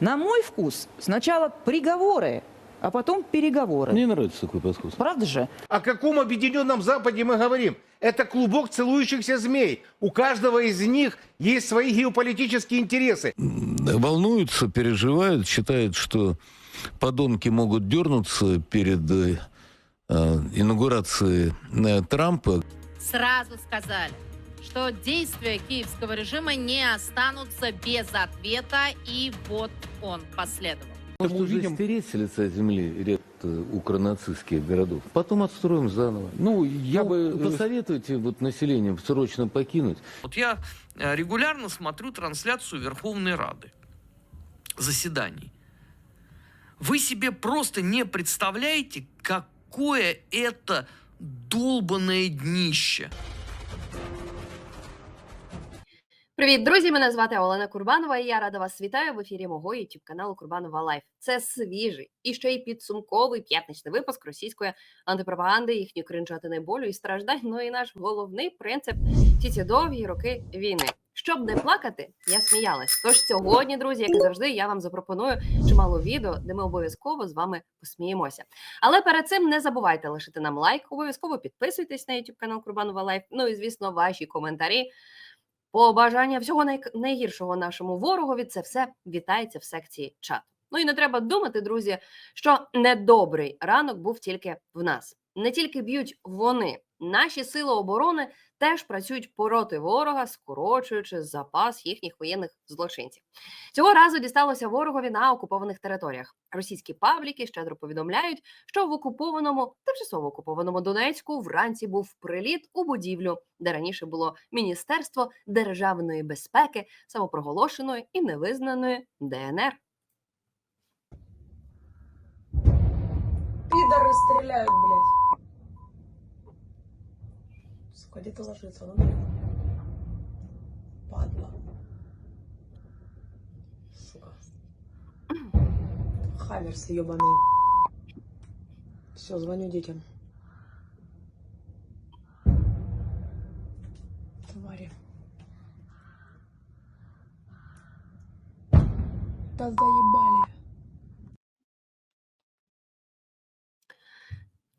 На мой вкус сначала приговоры, а потом переговоры. Мне нравится такой подход. Правда же? О каком объединенном Западе мы говорим? Это клубок целующихся змей. У каждого из них есть свои геополитические интересы. Волнуются, переживают, считают, что подонки могут дернуться перед э, э, инаугурацией э, Трампа. сразу сказали, что действия киевского режима не останутся без ответа, и вот он последовал. Может, уже стереть с лица земли ряд э, укронацистских городов. Потом отстроим заново. Ну, я Ну, бы... Посоветуйте вот населению срочно покинуть. Вот я э, регулярно смотрю трансляцию Верховной Рады заседаний. Вы себе просто не представляете, какое это долбанное днище. Привіт, друзі! Мене звати Олена Курбанова, і я рада вас вітаю в ефірі мого youtube каналу Курбанова Лайф. Це свіжий і ще й підсумковий п'ятничний випуск російської антипропаганди, їхньої кринжатини болю і страждань. Ну і наш головний принцип ці ці довгі роки війни. Щоб не плакати, я сміялась. Тож сьогодні, друзі, як і завжди, я вам запропоную чимало відео, де ми обов'язково з вами посміємося. Але перед цим не забувайте лишити нам лайк, обов'язково підписуйтесь на YouTube канал Курбанова Лайф. Ну і звісно, ваші коментарі. Побажання всього най... найгіршого нашому ворогові це все вітається в секції чат. Ну і не треба думати, друзі, що недобрий ранок був тільки в нас. Не тільки б'ють вони, наші сили оборони теж працюють проти ворога, скорочуючи запас їхніх воєнних злочинців. Цього разу дісталося ворогові на окупованих територіях. Російські пабліки щедро повідомляють, що в окупованому, тимчасово окупованому Донецьку вранці був приліт у будівлю, де раніше було Міністерство державної безпеки, самопроголошеної і невизнаної ДНР. Пидоры стреляют, блядь. Сука, где-то ложится, ну. Падла. Сука. Хаверс ебаный. Все, звоню детям. Твари. Да заебали.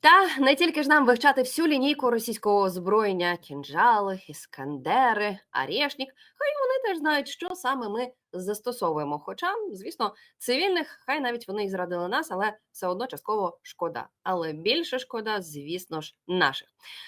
Та не тільки ж нам вивчати всю лінійку російського озброєння, кінжали, іскандери, арєшнік, хай вони теж знають, що саме ми застосовуємо. Хоча, звісно, цивільних, хай навіть вони і зрадили нас, але все одно частково шкода. Але більше шкода, звісно ж, наших.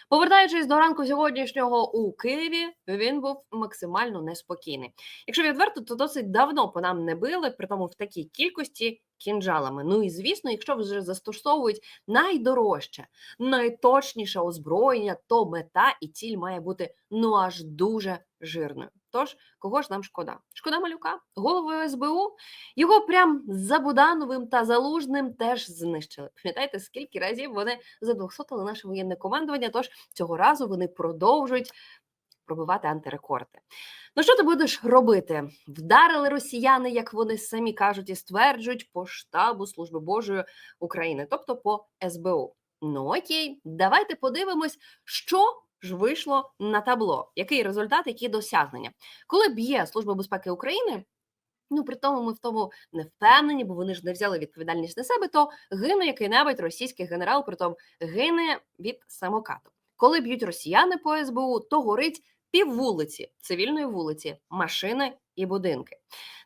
Повертаючись до ранку сьогоднішнього у Києві, він був максимально неспокійний. Якщо відверто, то досить давно по нам не били, при тому в такій кількості кінжалами. Ну і звісно, якщо вже застосовують найдорожче, найточніше озброєння, то мета і ціль має бути ну аж дуже жирною. Тож, кого ж нам шкода? Шкода малюка, голови СБУ. Його прям за Будановим та Залужним теж знищили. Пам'ятаєте, скільки разів вони задвохсотили наше воєнне командування? Тож цього разу вони продовжують пробивати антирекорди. Ну що ти будеш робити? Вдарили росіяни, як вони самі кажуть і стверджують, по штабу Служби Божої України, тобто по СБУ. Ну окей, давайте подивимось, що ж вийшло на табло, який результат, які досягнення. Коли б'є Служба безпеки України. Ну, при тому ми в тому не впевнені, бо вони ж не взяли відповідальність на себе, то гине який-небудь російський генерал, притом гине від самокату. Коли б'ють росіяни по СБУ, то горить пів вулиці, цивільної вулиці, машини і будинки.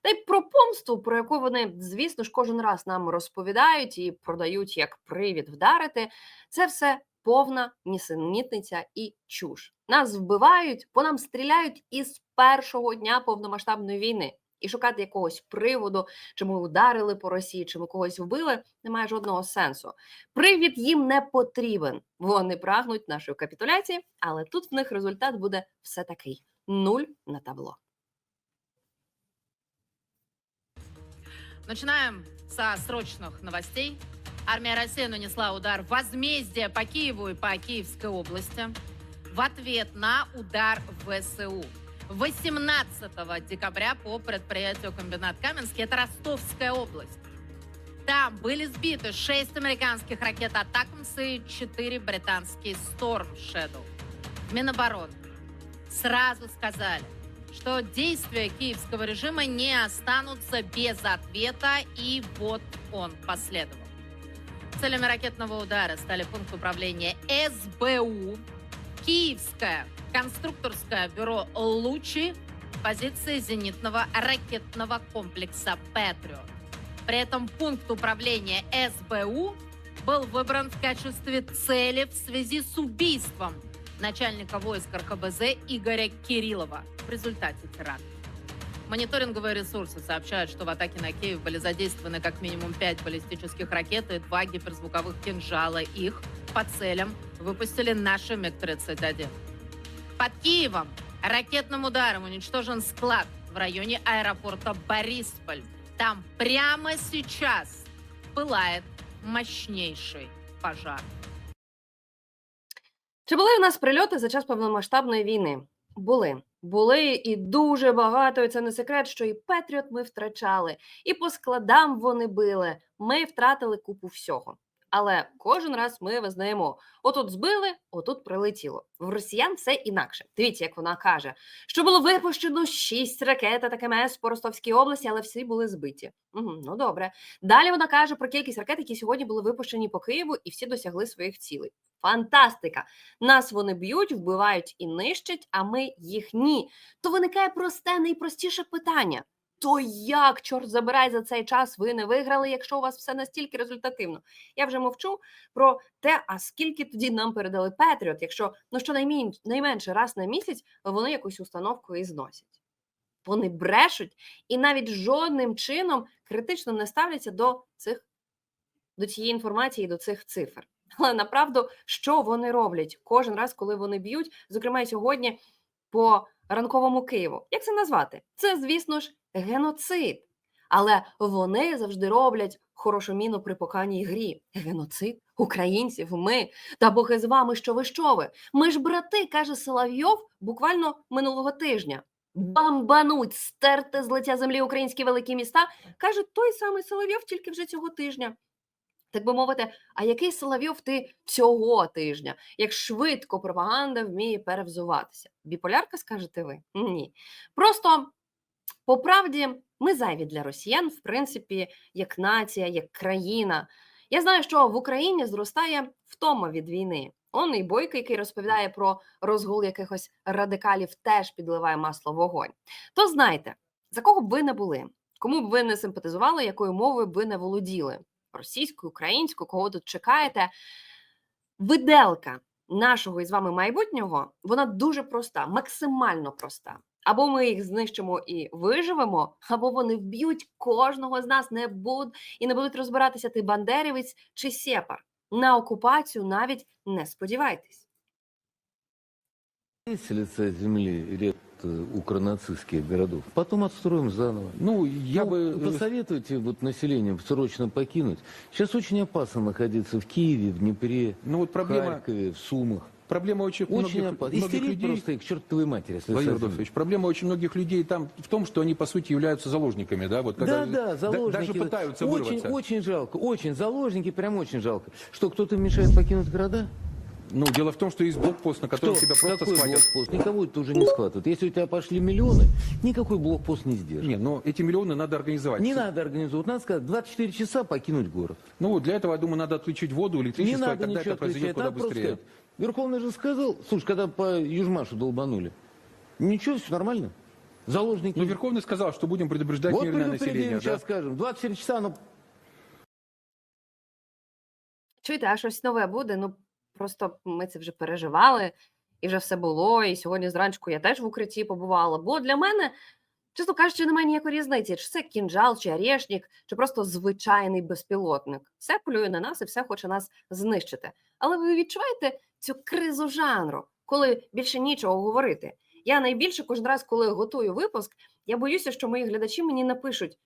Та й про помсту, про яку вони, звісно ж, кожен раз нам розповідають і продають як привід вдарити, це все повна нісенітниця і чуш. Нас вбивають, по нам стріляють із першого дня повномасштабної війни. І шукати якогось приводу, чи ми ударили по Росії, чи ми когось вбили, немає жодного сенсу. Привід їм не потрібен. Вони прагнуть нашої капітуляції, але тут в них результат буде все такий: нуль на табло. Начинаем со срочных новостей. Армия России нанесла удар возмездия по Киеву и по Киевской области в ответ на удар ВСУ. 18 декабря по предприятию комбинат Каменский, это Ростовская область. Там были сбиты 6 американских ракет «Атакамс» и 4 британские «Storm Shadow». Минобороны сразу сказали, что действия киевского режима не останутся без ответа, и вот он последовал. Целями ракетного удара стали пункт управления СБУ, Киевское конструкторское бюро «Лучи», позиции зенитного ракетного комплекса «Патриот». При этом пункт управления СБУ был выбран в качестве цели в связи с убийством начальника войск РКБЗ Игоря Кириллова в результате теракта. Мониторинговые ресурсы сообщают, что в атаке на Киев были задействованы как минимум пять баллистических ракет и два гиперзвуковых кинжала. Их по целям выпустили наши МиГ-31. Под Киевом ракетным ударом уничтожен склад в районе аэропорта Борисполь. Там прямо сейчас пылает мощнейший пожар. Чи були в нас прильоти за час повномасштабної війни? Були. Були і дуже багато, і це не секрет, що і Петріот ми втрачали, і по складам вони били. Ми втратили купу всього. Але кожен раз ми визнаємо: отут збили, отут прилетіло. В росіян все інакше. Дивіться, як вона каже, що було випущено шість ракет та КМС по Ростовській області, але всі були збиті. Угу, ну добре. Далі вона каже про кількість ракет, які сьогодні були випущені по Києву, і всі досягли своїх цілей. Фантастика! Нас вони б'ють, вбивають і нищать, а ми їх ні. То виникає просте, найпростіше питання. То як, чорт забирай, за цей час ви не виграли, якщо у вас все настільки результативно? Я вже мовчу про те, а скільки тоді нам передали Петріот, якщо ну що найменше раз на місяць вони якусь установку і зносять. Вони брешуть і навіть жодним чином критично не ставляться до цих до цієї інформації, до цих цифр. Але направду, що вони роблять кожен раз, коли вони б'ють, зокрема і сьогодні по ранковому Києву. Як це назвати? Це, звісно ж, геноцид. Але вони завжди роблять хорошу міну при поканій грі. Геноцид українців, ми та боги з вами, що ви що ви? Ми ж брати, каже Соловйов, буквально минулого тижня. Бамбануть, стерти з лиця землі українські великі міста, каже той самий Соловйов, тільки вже цього тижня. Так би мовити, а який Соловйов ти цього тижня? Як швидко пропаганда вміє перевзуватися? Біполярка, скажете ви? Ні. Просто по правді ми зайві для росіян, в принципі, як нація, як країна. Я знаю, що в Україні зростає втома від війни. Он і Бойко, який розповідає про розгул якихось радикалів, теж підливає масло в вогонь. То знайте, за кого б ви не були, кому б ви не симпатизували, якою мовою б ви не володіли російською, українською, кого тут чекаєте. Виделка нашого із вами майбутнього вона дуже проста, максимально проста. Або ми їх знищимо і виживемо, або вони вб'ють кожного з нас, не буд... і не будуть розбиратися ти бандерівець чи сепар. На окупацію навіть не сподівайтесь. С лица земли ряд э, укронацистских городов. Потом отстроим заново. Ну, я Ну, бы... э, Посоветуйте вот населению срочно покинуть. Сейчас очень опасно находиться в Киеве, в Днепре, Ну вот в проблема, Харькове, в Сумах. Проблема очень, Очень многих, опасно. многих Истерить людей... просто их к чертовой матери. Владимир. Рудольфович, проблема очень многих людей там в том, что они, по сути, являются заложниками, да? Вот когда Да, да, да- заложники. даже пытаются очень, вырваться. очень жалко, очень заложники, прям очень жалко. Что, кто-то мешает покинуть города? Ну, дело в том, что есть блокпост, на котором Кто? тебя просто Какой схватят. блокпост? Никого это уже не схватывают. Если у тебя пошли миллионы, никакой блокпост не сдержит. Не, но эти миллионы надо организовать. Не надо организовывать, надо сказать, 24 часа покинуть город. Ну, вот для этого, я думаю, надо отключить воду, Не электричество, и надо тогда ничего это произойдет куда быстрее. сказать. Верховный же сказал, слушай, когда по Южмашу долбанули, ничего, все нормально. Заложники. Ну, Верховный сказал, что будем предупреждать вот мирное население. да? сейчас скажем. 24 часа, но Чуєте, а щось нове буде? Ну просто ми це вже переживали, і вже все було. І сьогодні зранку я теж в укритті побувала. Бо для мене, чесно кажучи, немає ніякої різниці, чи це кінжал, чи орешник, чи просто звичайний безпілотник. Все полює на нас і все хоче нас знищити. Але ви відчуваєте цю кризу жанру, коли більше нічого говорити. Я найбільше кожен раз, коли готую випуск, я боюся, що мої глядачі мені напишуть: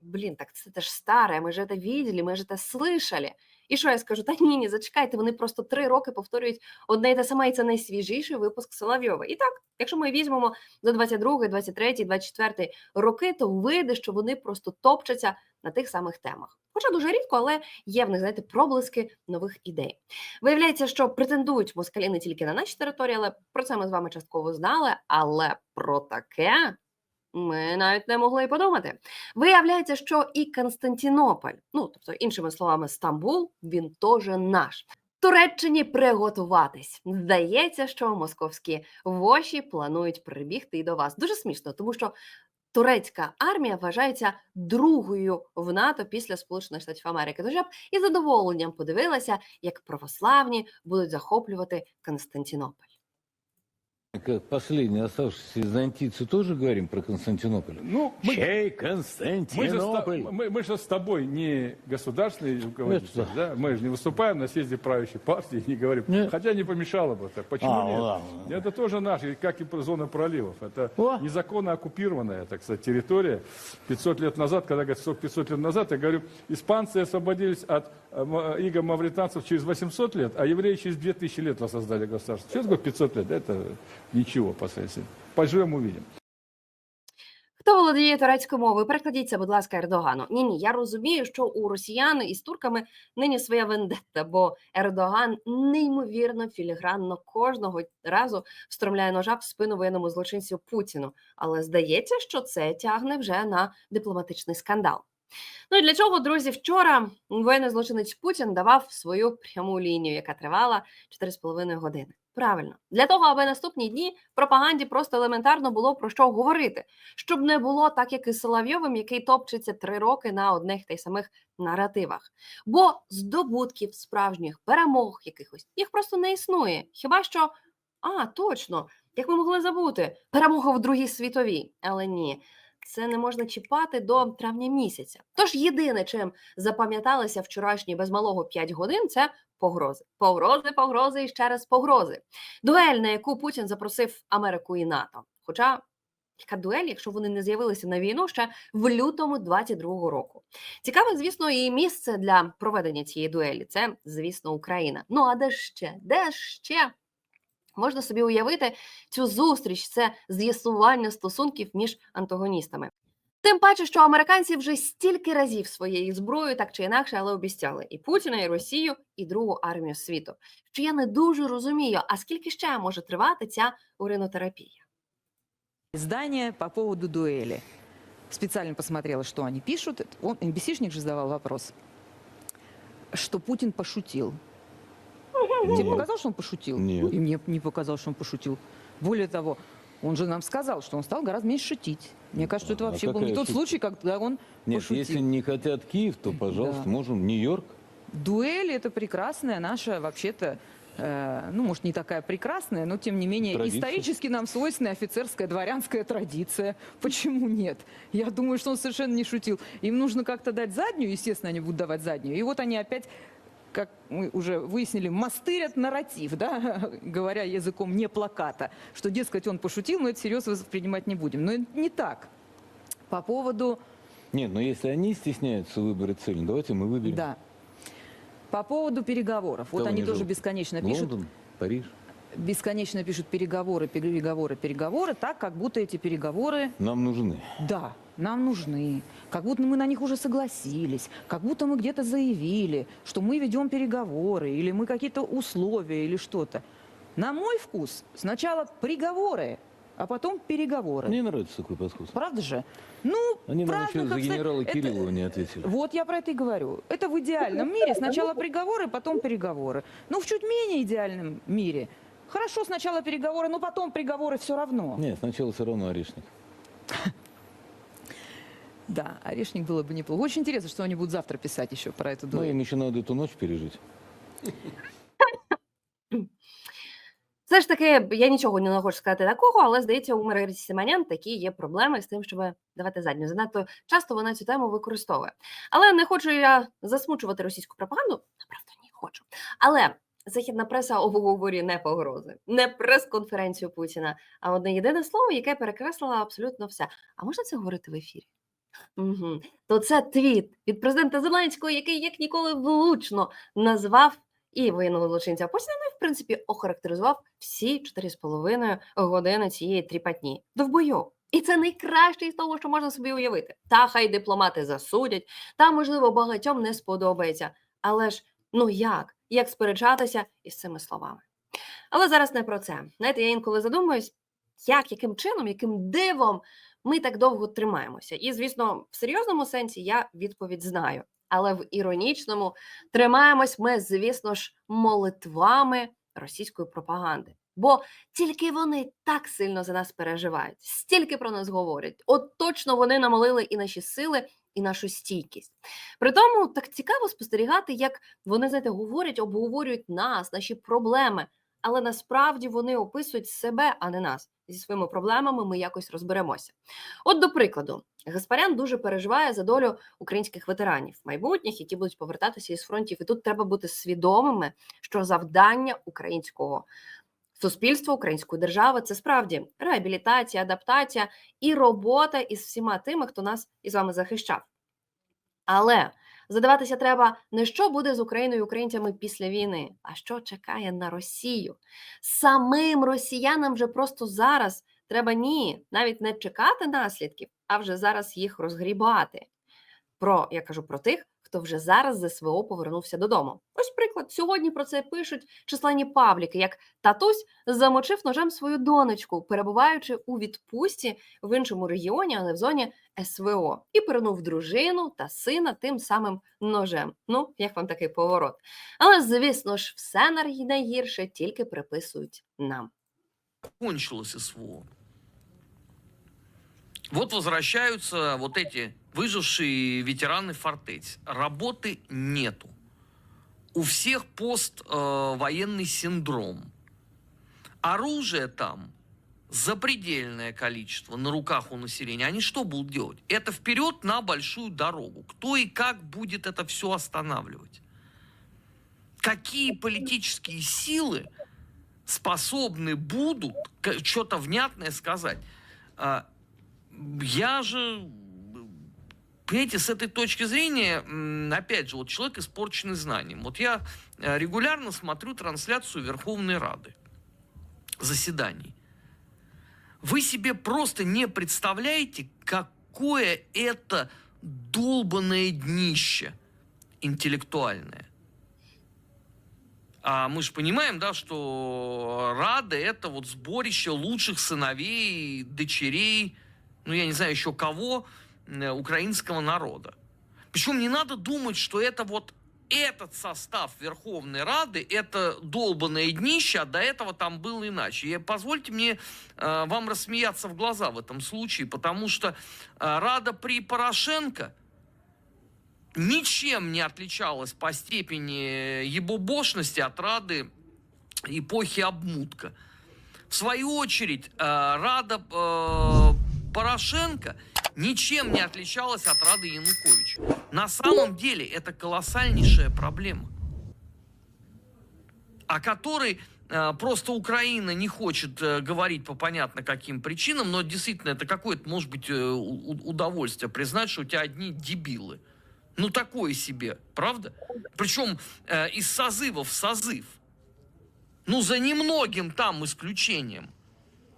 Блін, так це теж старе, ми ж це відділі, ми ж це слышали. І що я скажу? Та ні, ні, зачекайте, вони просто три роки повторюють одне і те саме, і це найсвіжіший випуск Соловйова. І так, якщо ми візьмемо за 22, 23, 24 роки, то вийде, що вони просто топчаться на тих самих темах. Хоча дуже рідко, але є в них, знаєте, проблиски нових ідей. Виявляється, що претендують москалі не тільки на наші території, але про це ми з вами частково знали. Але про таке ми навіть не могли й подумати. Виявляється, що і Константинополь, ну тобто, іншими словами, Стамбул, він теж наш. Туреччині приготуватись. Здається, що московські воші планують прибігти і до вас. Дуже смішно, тому що турецька армія вважається другою в НАТО після Сполучених Штатів Америки. Тож я б із задоволенням подивилася, як православні будуть захоплювати Константинополь. Как последние оставшиеся византийцы тоже говорим про Константинополь? Ну, мы, Чей мы, же, Константинополь? мы, мы же с тобой не государственные руководители, что? да? Мы же не выступаем на съезде правящей партии, не говорим. Нет. Хотя не помешало бы так. Почему А, нет? ну ладно. Это тоже наши, как и зона проливов. Это О. незаконно оккупированная, так сказать, территория. 500 лет назад, когда говорят, сколько 500 лет назад, я говорю, испанцы освободились от э, иго мавританцев через 800 лет, а евреи через 2000 лет воссоздали государство. Сейчас говорят 500 лет, это ничего по сравнению. Поживем, увидим. Хто володіє турецькою мовою? Перекладіть це, будь ласка, Ердогану. Ні, ні, я розумію, що у росіян із турками нині своя вендетта, бо Ердоган неймовірно філігранно кожного разу встромляє ножа в спину воєнному злочинцю Путіну. Але здається, що це тягне вже на дипломатичний скандал. Ну і для чого, друзі, вчора воєнний злочинець Путін давав свою пряму лінію, яка тривала 4,5 години. Правильно, для того, аби наступні дні пропаганді просто елементарно було про що говорити, щоб не було так, як і Соловйовим, який топчеться три роки на одних та й самих наративах. Бо здобутків справжніх перемог якихось їх просто не існує. Хіба що а, точно, як ми могли забути, перемога в Другій світовій. Але ні, це не можна чіпати до травня місяця. Тож єдине, чим запам'яталися вчорашні без малого 5 годин, це погрози. Погрози, погрози і ще раз погрози. Дуель, на яку Путін запросив Америку і НАТО. Хоча яка дуель, якщо вони не з'явилися на війну ще в лютому 22-го року. Цікаве, звісно, і місце для проведення цієї дуелі. Це, звісно, Україна. Ну а де ще? Де ще? Можна собі уявити цю зустріч, це з'ясування стосунків між антагоністами. Тим паче, що американці вже стільки разів своєю зброєю, так чи інакше, але обіцяли і Путіна, і Росію, і Другу армію світу. Що я не дуже розумію, а скільки ще може тривати ця уринотерапія? Издание по поводу дуэли. Специально посмотрела, что они пишут. Это Он, NBC-шник же задавал вопрос, что Путин пошутил. Тебе показалось, что он пошутил? Нет. И мне не показалось, что он пошутил. Более того, он же нам сказал, что он стал гораздо меньше шутить. Мне кажется, что это А вообще был не какая тот случай, когда он Нет, пошутил. если не хотят Киев, то, пожалуйста, Да. можем Нью-Йорк. Дуэль это прекрасная наша, вообще-то, э, ну, может, не такая прекрасная, но тем не менее Традиция. исторически нам свойственная офицерская дворянская традиция. Почему нет? Я думаю, что он совершенно не шутил. Им нужно как-то дать заднюю, естественно, они будут давать заднюю. И вот они опять как мы уже выяснили, мастырят нарратив, да, говоря языком не плаката, что, дескать, он пошутил, но это всерьез воспринимать не будем. Но не так. По поводу Нет, но если они стесняются выбора цели, давайте мы выберем. Да. По поводу переговоров. Вот Кого они не тоже жалко? бесконечно пишут. Лондон, Париж. Бесконечно пишут переговоры, переговоры, переговоры, так, как будто эти переговоры, Нам нужны. да, нам нужны. Как будто мы на них уже согласились, как будто мы где-то заявили, что мы ведем переговоры, или мы какие-то условия, или что-то. На мой вкус сначала приговоры, а потом переговоры. Мне нравится такой подход. Правда же? Ну, Они нам еще за генерала это- Кириллова не ответили. Вот я про это и говорю. Это в идеальном мире сначала приговоры, потом переговоры. Ну, в чуть менее идеальном мире хорошо сначала переговоры, но потом приговоры все равно. Нет, сначала все равно орешник. Да, орешник было бы неплохо. Очень интересно, что они будут завтра писать еще про эту Ну, дуэль. им еще надо эту ночь пережить. Все ж таки, я нічого не хочу сказати такого, але здається, у Маргарити Симонян такі є проблеми з тим, щоб давати задню. Занадто часто вона цю тему використовує. Але не хочу я засмучувати російську пропаганду. Направду ні, хочу. Але західна преса обговорює не погрози, не прес-конференцію Путіна, а одне єдине слово, яке перекреслило абсолютно все. А можна це говорити в ефірі? Угу. То це твіт від президента Зеленського, який як ніколи влучно назвав і воєнного злочинця Путіна, ну в принципі охарактеризував всі 4,5 години цієї тріпатні довбойов. І це найкраще із того, що можна собі уявити. Та хай дипломати засудять, та можливо багатьом не сподобається. Але ж ну як? Як сперечатися із цими словами? Але зараз не про це. Знаєте, я інколи задумуюсь, як, яким чином, яким дивом ми так довго тримаємося. І, звісно, в серйозному сенсі я відповідь знаю. Але в іронічному тримаємось ми, звісно ж, молитвами російської пропаганди. Бо тільки вони так сильно за нас переживають, стільки про нас говорять. От точно вони намолили і наші сили, і нашу стійкість. При тому так цікаво спостерігати, як вони знаєте, говорять, обговорюють нас, наші проблеми, але насправді вони описують себе, а не нас. Зі своїми проблемами ми якось розберемося. От, до прикладу, Гаспарян дуже переживає за долю українських ветеранів, майбутніх, які будуть повертатися із фронтів. І тут треба бути свідомими, що завдання українського суспільства, української держави це справді реабілітація, адаптація і робота із всіма тими, хто нас із вами захищав. Але задаватися треба не що буде з Україною і українцями після війни, а що чекає на Росію. Самим росіянам вже просто зараз треба ні, навіть не чекати наслідків, а вже зараз їх розгрібати. Про я кажу про тих, хто вже зараз з СВО повернувся додому. Ось приклад. Сьогодні про це пишуть численні пабліки, як татусь замочив ножем свою донечку, перебуваючи у відпустці в іншому регіоні, але в зоні СВО, і перенув дружину та сина тим самим ножем. Ну, як вам такий поворот? Але звісно ж, все най- найгірше тільки приписують нам. кончилось СВО. Вот возвращаются вот эти выжившие ветераны фортець. Работы нету. У всех поствоенный синдром. Оружие там запредельное количество на руках у населения. Они что будут делать? Это вперед на большую дорогу. Кто и как будет это все останавливать? Какие политические силы способны будут что-то внятное сказать. А, Я же, понимаете, с этой точки зрения, опять же, вот человек испорченный знанием. Вот я э, регулярно смотрю трансляцию Верховной Рады заседаний. Вы себе просто не представляете, какое это долбанное днище интеллектуальное. А мы же понимаем, да, что Рада это вот сборище лучших сыновей, дочерей, ну я не знаю еще кого, украинского народа. Причем не надо думать, что это вот этот состав Верховной Рады, это долбанное днище, а до этого там было иначе. И позвольте мне э, вам рассмеяться в глаза в этом случае, потому что э, Рада при Порошенко ничем не отличалась по степени ебобошности от Рады эпохи обмутка. В свою очередь, э, Рада э, Порошенко ничем не отличалась от Рады Януковича. На самом деле это колоссальнейшая проблема, о которой э, просто Украина не хочет э, говорить по понятно каким причинам, но действительно это какое-то, может быть, э, удовольствие признать, что у тебя одни дебилы. Ну, такое себе, правда? Причем из созыва в созыв. Ну, за немногим там исключением.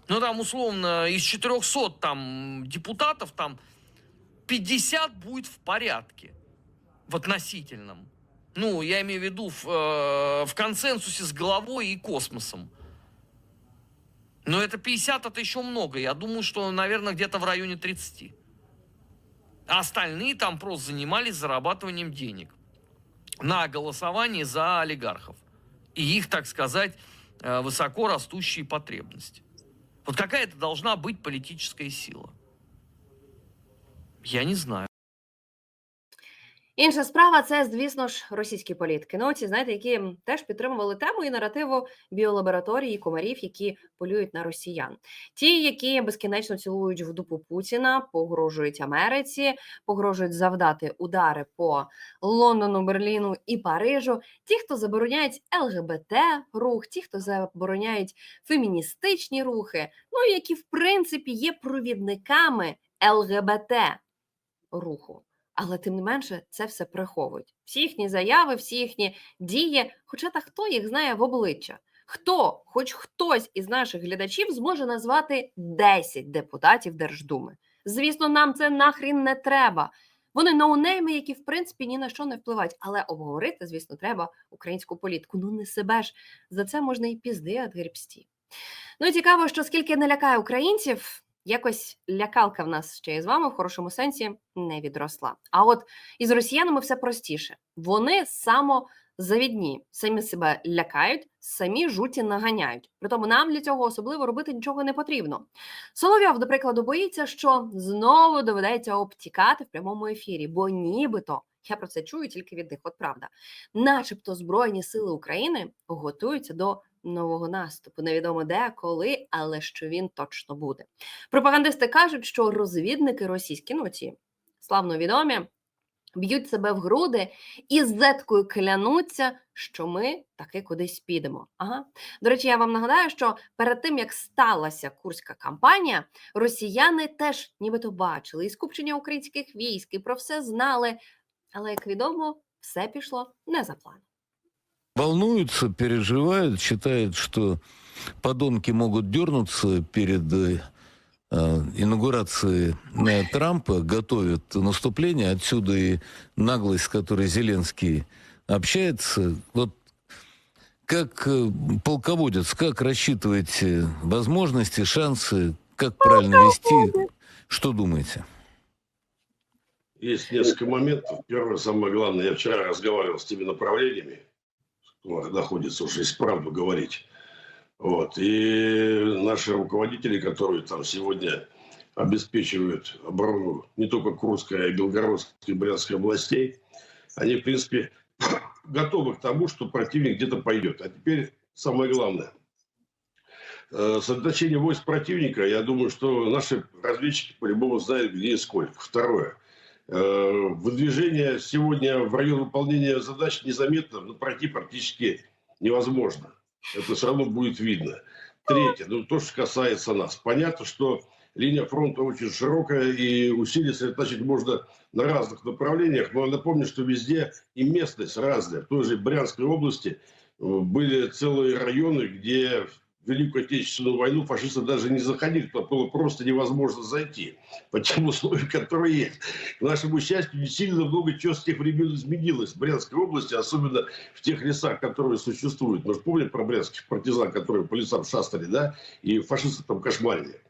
Ну, там, условно, из 400 там депутатов, там 50 будет в порядке. В относительном. Ну, я имею в виду в, э, в консенсусе с головой и космосом. Но это 50 это еще много. Я думаю, что, наверное, где-то в районе 30. А остальные там просто занимались зарабатыванием денег на голосовании за олигархов и их, так сказать, э, высоко растущие потребности. Вот какая это должна быть политическая сила. Я не знаю. Інша справа це, звісно ж, російські політики. Ну, знаєте, які теж підтримували тему і наративу біолабораторії комарів, які полюють на росіян. Ті, які безкінечно цілують в дупу Путіна, погрожують Америці, погрожують завдати удари по Лондону, Берліну і Парижу. Ті, хто забороняють ЛГБТ рух, ті, хто забороняють феміністичні рухи, ну які в принципі є провідниками ЛГБТ. руху. Але тим не менше це все приховують. Всі їхні заяви, всі їхні дії, хоча та хто їх знає в обличчя. Хто, хоч хтось із наших глядачів зможе назвати 10 депутатів Держдуми. Звісно, нам це нахрін не треба. Вони ноунейми, які в принципі ні на що не впливають. Але обговорити, звісно, треба українську політику. Ну не себе ж за це можна і пізди відгрібсті. Ну і цікаво, що скільки не лякає українців, якось лякалка в нас ще із вами в хорошому сенсі не відросла. А от із росіянами все простіше. Вони самозавідні, самі себе лякають, самі жуті наганяють. Притому нам для цього особливо робити нічого не потрібно. Соловйов, до прикладу, боїться, що знову доведеться обтікати в прямому ефірі, бо нібито. Я про це чую тільки від них, от правда. Начебто Збройні сили України готуються до нового наступу. Невідомо де, коли, але що він точно буде. Пропагандисти кажуть, що розвідники російські, ну ці славно відомі, б'ють себе в груди і з зеткою клянуться, що ми таки кудись підемо. Ага. До речі, я вам нагадаю, що перед тим як сталася курська кампанія, росіяни теж нібито бачили і скупчення українських військ, і про все знали. Але як відомо, все пішло не за планом. Волнуются, переживают, считают, что подонки могут дернуться перед э, э, инаугурацией Трампа, готовят наступление. Отсюда и наглость, с которой Зеленский общается. Вот как э, полководец, как рассчитываете возможности, шансы, как правильно вести? Что думаете? Есть несколько моментов. Первое, самое главное, я вчера разговаривал с теми направлениями, находится уже, если правду говорить. Вот. И наши руководители, которые там сегодня обеспечивают оборону не только Курской, а и Белгородской и Брянской областей, они, в принципе, готовы к тому, что противник где-то пойдет. А теперь самое главное. Э, Сосредоточение войск противника, я думаю, что наши разведчики по-любому знают, где и сколько. Второе. Э, Выдвижение сегодня в район выполнения задач незаметно ну, пройти практически невозможно. Это все равно будет видно. Третье, ну то, что касается нас. Понятно, что линия фронта очень широкая и усилия сосредоточить можно на разных направлениях. Но напомню, что везде и местность разная. В той же Брянской области э, были целые районы, где Великую Отечественную войну фашисты даже не заходили, туда было просто невозможно зайти по тем условиям, которые есть. К нашему счастью, не сильно много чего с тех времен изменилось в Брянской области, особенно в тех лесах, которые существуют. Мы же помним про брянских партизан, которые по лесам шастали, да, и фашисты там кошмарили.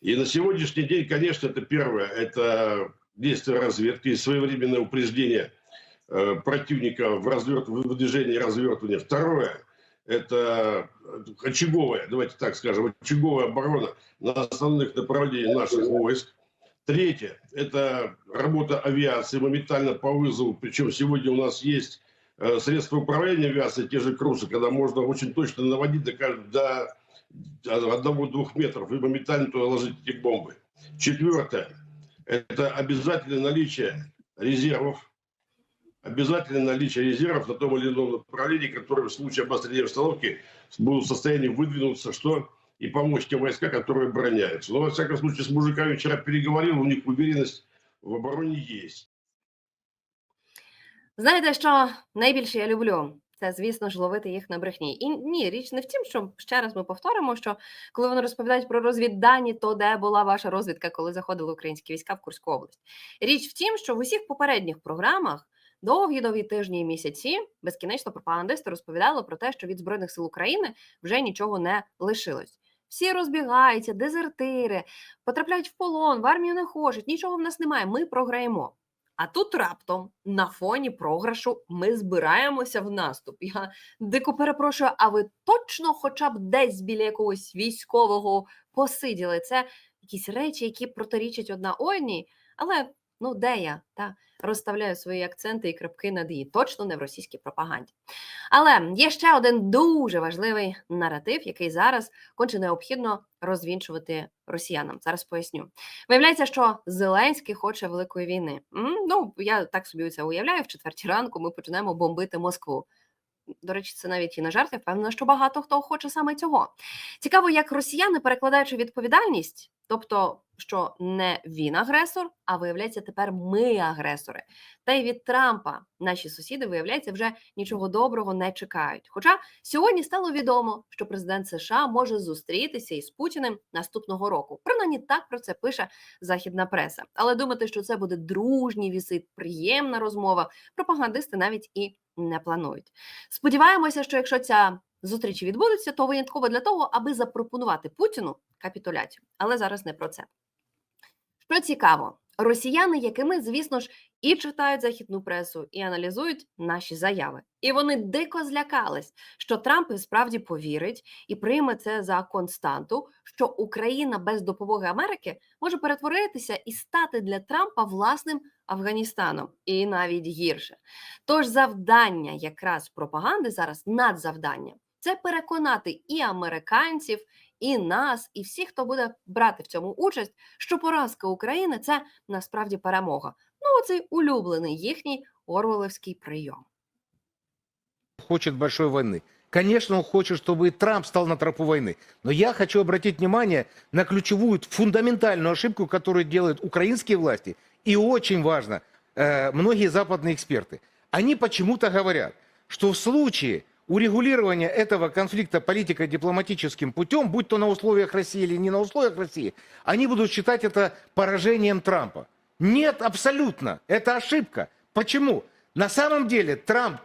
И на сегодняшний день, конечно, это первое, это действие разведки и своевременное упреждение э, противника в, разверт... в выдвижении и развертывании. Второе, это очаговая, давайте так скажем, очаговая оборона на основных направлениях наших войск. Третье – это работа авиации моментально по вызову. Причем сегодня у нас есть э, средства управления авиацией, те же крусы, когда можно очень точно наводить до, до одного-двух метров и моментально туда ложить эти бомбы. Четвертое – это обязательное наличие резервов, обязательное наличие резервов на том или ином направлении, которые в случае обострения обстановки будут в состоянии выдвинуться, что и помочь тем войска, которые обороняются. Но, во всяком случае, с мужиками вчера переговорил, у них уверенность в обороне есть. Знаєте, що найбільше я люблю? Це, звісно ж, ловити їх на брехні. І ні, річ не в тім, що ще раз ми повторимо, що коли вони розповідають про розвіддані, то де була ваша розвідка, коли заходили українські війська в Курську область. Річ в тім, що в усіх попередніх програмах довгі-довгі тижні і місяці безкінечно пропагандисти розповідали про те, що від збройних сил України вже нічого не лишилось. Всі розбігаються, дезертири, потрапляють в полон, в армію не хочуть, нічого в нас немає. Ми програємо. А тут раптом на фоні програшу ми збираємося в наступ. Я дико перепрошую, а ви точно хоча б десь біля якогось військового посиділи? Це якісь речі, які протирічать одна одній, але ну де я та розставляю свої акценти і крапки над і точно не в російській пропаганді. Але є ще один дуже важливий наратив, який зараз конче необхідно розвінчувати росіянам. Зараз поясню. Виявляється, що Зеленський хоче великої війни. Ну я так собі це уявляю. В четвертій ранку ми почнемо бомбити Москву. До речі, це навіть і на жарт. Я впевнена, що багато хто хоче саме цього. Цікаво, як росіяни, перекладаючи відповідальність Тобто, що не він агресор, а виявляється, тепер ми агресори. Та й від Трампа наші сусіди, виявляється, вже нічого доброго не чекають. Хоча сьогодні стало відомо, що президент США може зустрітися із Путіним наступного року. Принаймні так про це пише західна преса. Але думати, що це буде дружній візит, приємна розмова, пропагандисти навіть і не планують. Сподіваємося, що якщо ця зустріч відбудеться, то винятково для того, аби запропонувати Путіну капітуляцію. Але зараз не про це. Що цікаво, росіяни, якими, звісно ж, і читають західну пресу, і аналізують наші заяви. І вони дико злякались, що Трамп і справді повірить і прийме це за константу, що Україна без допомоги Америки може перетворитися і стати для Трампа власним Афганістаном, і навіть гірше. Тож завдання якраз пропаганди зараз надзавдання це переконати і американців, і нас, і всіх, хто буде брати в цьому участь, що поразка України це насправді перемога. Ну, оцей улюблений їхній Орвелевський прийом. хочет большой войны. Конечно, он хочет, чтобы и Трамп стал на тропу войны. Но я хочу обратить внимание на ключевую, фундаментальную ошибку, которую делают украинские власти. И очень важно, э, многие западные эксперты. Они почему-то говорят, что в случае урегулирования этого конфликта политико-дипломатическим путем, будь то на условиях России или не на условиях России, они будут считать это поражением Трампа. Нет, абсолютно. Это ошибка. Почему? На самом деле Трамп,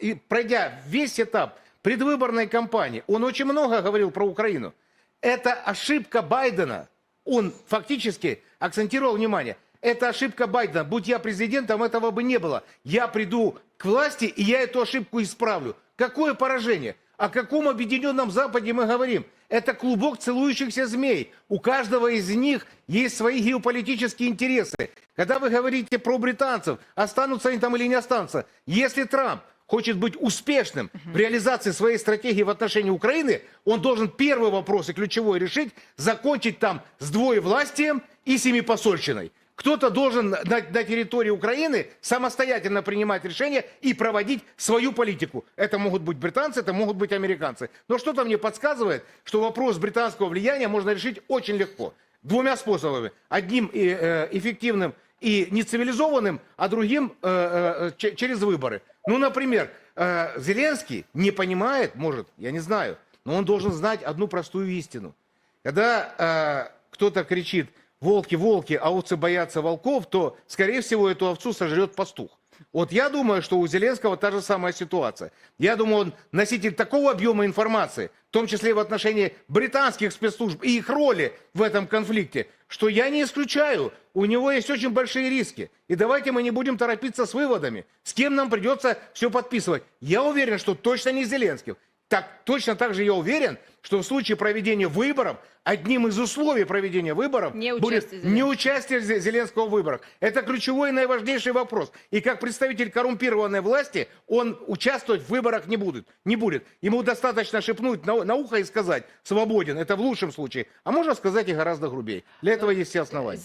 и пройдя весь этап предвыборной кампании, он очень много говорил про Украину. Это ошибка Байдена. Он фактически акцентировал внимание. Это ошибка Байдена. Будь я президентом, этого бы не было. Я приду к власти, и я эту ошибку исправлю. Какое поражение? О каком объединенном Западе мы говорим? Это клубок целующихся змей. У каждого из них есть свои геополитические интересы. Когда вы говорите про британцев, останутся они там или не останутся, если Трамп хочет быть успешным в реализации своей стратегии в отношении Украины, он должен первый вопрос и ключевой решить, закончить там с двоевластием и семипосольщиной. Кто-то должен на, на территории Украины самостоятельно принимать решения и проводить свою политику. Это могут быть британцы, это могут быть американцы. Но что-то мне подсказывает, что вопрос британского влияния можно решить очень легко. Двумя способами. Одним э, э, эффективным и нецивилизованным, а другим э, че- через выборы. Ну, например, Зеленский не понимает, может, я не знаю, но он должен знать одну простую истину. Когда кто-то кричит «волки, волки, а овцы боятся волков», то, скорее всего, эту овцу сожрет пастух. Вот я думаю, что у Зеленского та же самая ситуация. Я думаю, он носитель такого объема информации, в том числе в отношении британских спецслужб и их роли в этом конфликте, что я не исключаю, у него есть очень большие риски. И давайте мы не будем торопиться с выводами, с кем нам придется все подписывать. Я уверен, что точно не Зеленским. Так, точно так же я уверен, что в случае проведения выборов, одним из условий проведения выборов Не будет Зеленского. не участие Зе- Зеленского в выборах. Это ключевой и наиважнейший вопрос. И как представитель коррумпированной власти, он участвовать в выборах не будет. Не будет. Ему достаточно шепнуть на, на ухо и сказать «свободен». Это в лучшем случае. А можно сказать и гораздо грубее. Для этого есть все основания.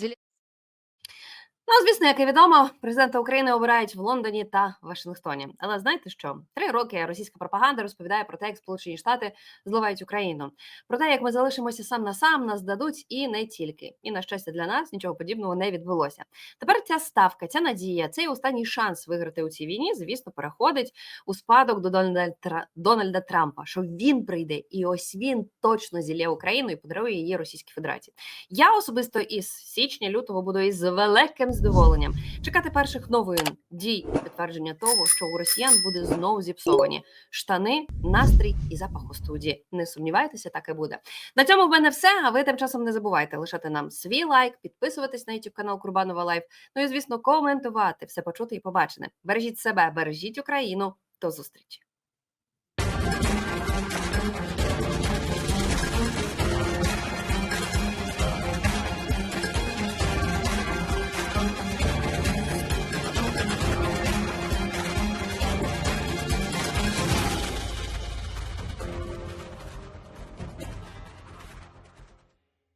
Ну, звісно, як і відомо, президента України обирають в Лондоні та Вашингтоні. Але знаєте що? Три роки російська пропаганда розповідає про те, як Сполучені Штати зливають Україну. Про те, як ми залишимося сам на сам, нас дадуть, і не тільки. І на щастя для нас нічого подібного не відбулося. Тепер ця ставка, ця надія, цей останній шанс виграти у цій війні, звісно, переходить у спадок до Дональда. Дональда Трампа, що він прийде, і ось він точно зілє Україну і подарує її Російській Федерації. Я особисто із січня лютого буду із великим задоволенням чекати перших новин, дій і підтвердження того, що у росіян буде знову зіпсовані штани, настрій і запах у студії. Не сумнівайтеся, так і буде. На цьому в мене все. А ви тим часом не забувайте лишати нам свій лайк, підписуватись на YouTube канал Курбанова Лайф. Ну і звісно, коментувати все почути і побачене. Бережіть себе, бережіть Україну. До зустрічі.